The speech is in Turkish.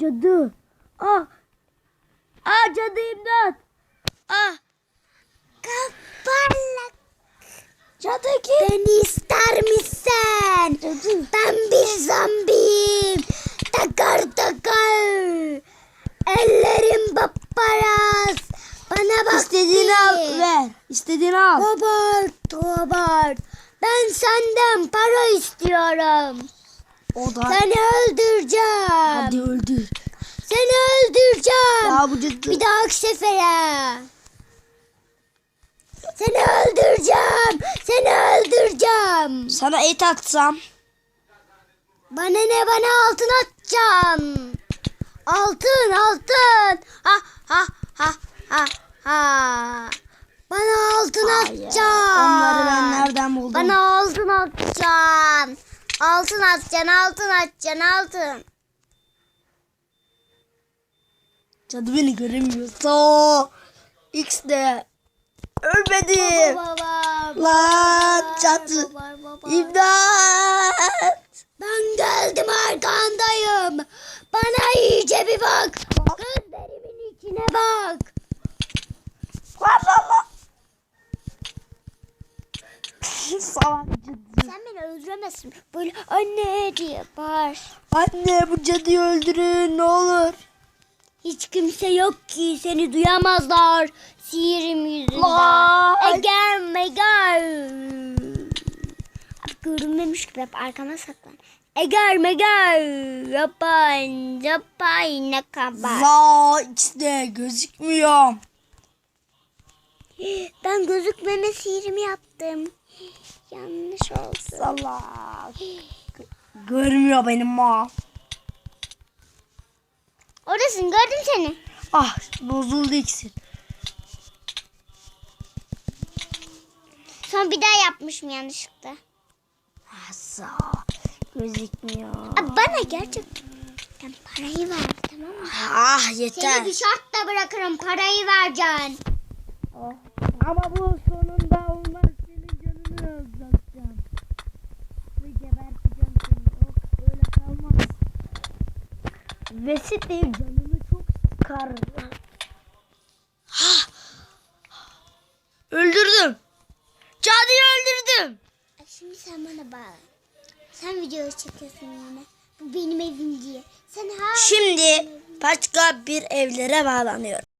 Cadı. Ah. Ah cadı imdat. Ah. Kaparlak. Cadı kim? Beni ister misin? Cadı. Ben bir zombiyim. Takar takar. Ellerim bapparaz. Bana bak. İstediğini al ver. İstediğini al. Robert, Robert. Ben senden para istiyorum. O da. Seni öldüreceğim. Hadi öldür. Seni öldüreceğim. Ya bu cadı. Bir dahaki sefere. Seni öldüreceğim. Seni öldüreceğim. Sana et atsam. Bana ne bana altın atacağım. Altın altın. Ha ha ha ha ha. Bana altın Hayır, atacağım. Onları ben nereden buldum? Bana altın atacaksın. Altın atacaksın, altın atacaksın, altın. Cadı beni göremiyorsa. X de. Ölmedim. Baba, Lan cadı. baba, baba. İmdat. Ben geldim arkandayım. Bana iyice bir bak. Gözlerimin içine bak. Lan lan lan. Salak cadı. Sen beni öldüremezsin. Böyle anne diye bağır. Anne bu cadıyı öldürün ne olur. Hiç kimse yok ki seni duyamazlar. Sihirim yüzünden. Lan. Eger megar. Abi görünmemiş gibi hep arkama saklan. Eger megar. Yapan yapan ne kabar. Za de gözükmüyor. Ben gözükmeme sihirimi yaptım. Yanlış oldu. Salak. Görmüyor benim ma. Oradasın gördüm seni. Ah bozuldu iksir. Son bir daha yapmışım yanlışlıkla. Asa gözükmüyor. Abi bana gerçekten parayı ver tamam mı? Ah yeter. Seni bir şartla bırakırım parayı vereceksin. Ama bu sonunda Vesit değil canını çok sıkar. Ha! Öldürdüm. Cadıyı öldürdüm. Şimdi sen bana bağlan. Sen video çekiyorsun yine. Bu benim evim diye. Sen ha Şimdi başka bir evlere bağlanıyorum.